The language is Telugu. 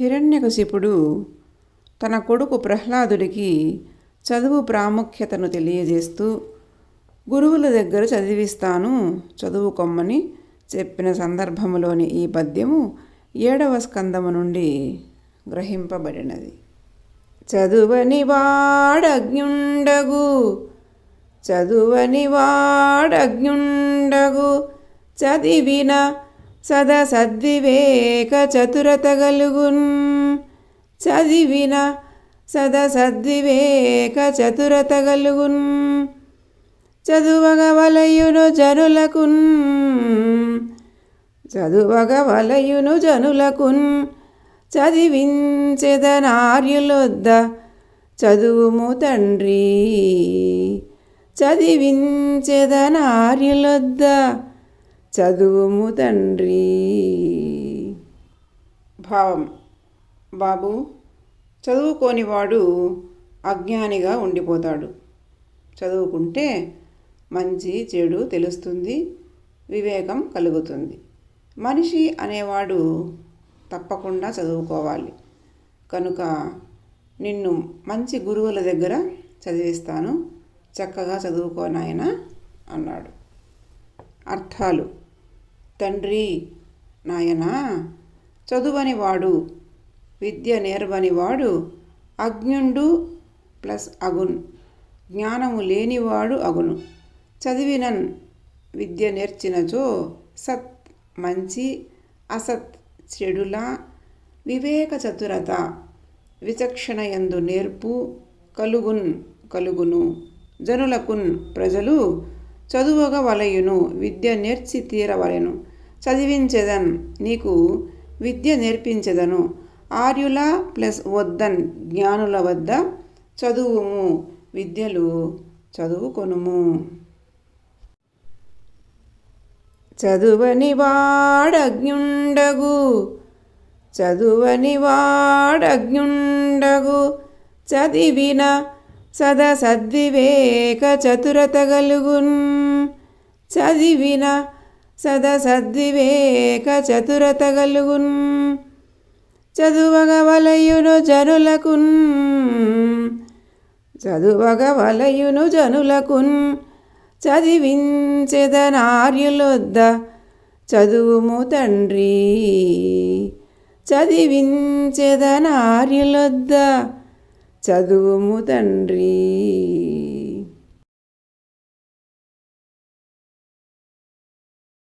హిరణ్యకశిపుడు తన కొడుకు ప్రహ్లాదుడికి చదువు ప్రాముఖ్యతను తెలియజేస్తూ గురువుల దగ్గర చదివిస్తాను చదువుకొమ్మని చెప్పిన సందర్భములోని ఈ పద్యము ఏడవ స్కందము నుండి గ్రహింపబడినది. చదువని వాడగ్ఞుండగు చదువని వాడగ్ఞుండగు చదివిన సదా సద్వివేక చతురత గలుగున్ చదివిన సదా సద్వివేక చతురత గలుగున్ చదువగ వలయును జనులకున్. చదువగ వలయును జనులకున్. చదివించెదనార్యులొద్ద చదువుము తండ్రి. చదివించెదనార్యులొద్ద చదువుము తండ్రి. భావం. బాబు చదువుకోనివాడు అజ్ఞానిగా ఉండిపోతాడు. చదువుకుంటే మంచి చెడు తెలుస్తుంది వివేకం కలుగుతుంది. మనిషి అనేవాడు తప్పకుండా చదువుకోవాలి. కనుక నిన్ను మంచి గురువుల దగ్గర చదివిస్తాను. చక్కగా చదువుకోనాయన అన్నాడు. అర్థాలు. తండ్రి నాయనా చదువని వాడు విద్య నేర్వనివాడు అజ్ఞుండు ప్లస్ అగున్ జ్ఞానము లేనివాడు అగును. చదివినన్ విద్య నేర్చినచో సత్ మంచి అసత్ చెడుల వివేక చతురత విచక్షణయందు నేర్పు కలుగున్ కలుగును. జనులకున్ ప్రజలు చదువగ వలయును విద్య నేర్చి తీరవలెను. చదివించెదన్ నీకు విద్య నేర్పించెదను. ఆర్యుల ప్లస్ వద్దన్ జ్ఞానుల వద్ద చదువుము విద్యలు చదువుకొనుము. చదువని వాడజ్ఞుండగు చదువని వాడజ్ఞుండగు చదివిన సద సద్వివేక చతురత గలుగున్ చదివిన సదా సద్వివేక చతురత గలుగున్ చదువగ వలయును జనులకున్ చదువగ వలయును జనులకున్ చదివించెదనార్యులొద్ద చదువుము తండ్రి చదివించెదనార్యులొద్ద చదువుము తండ్రి.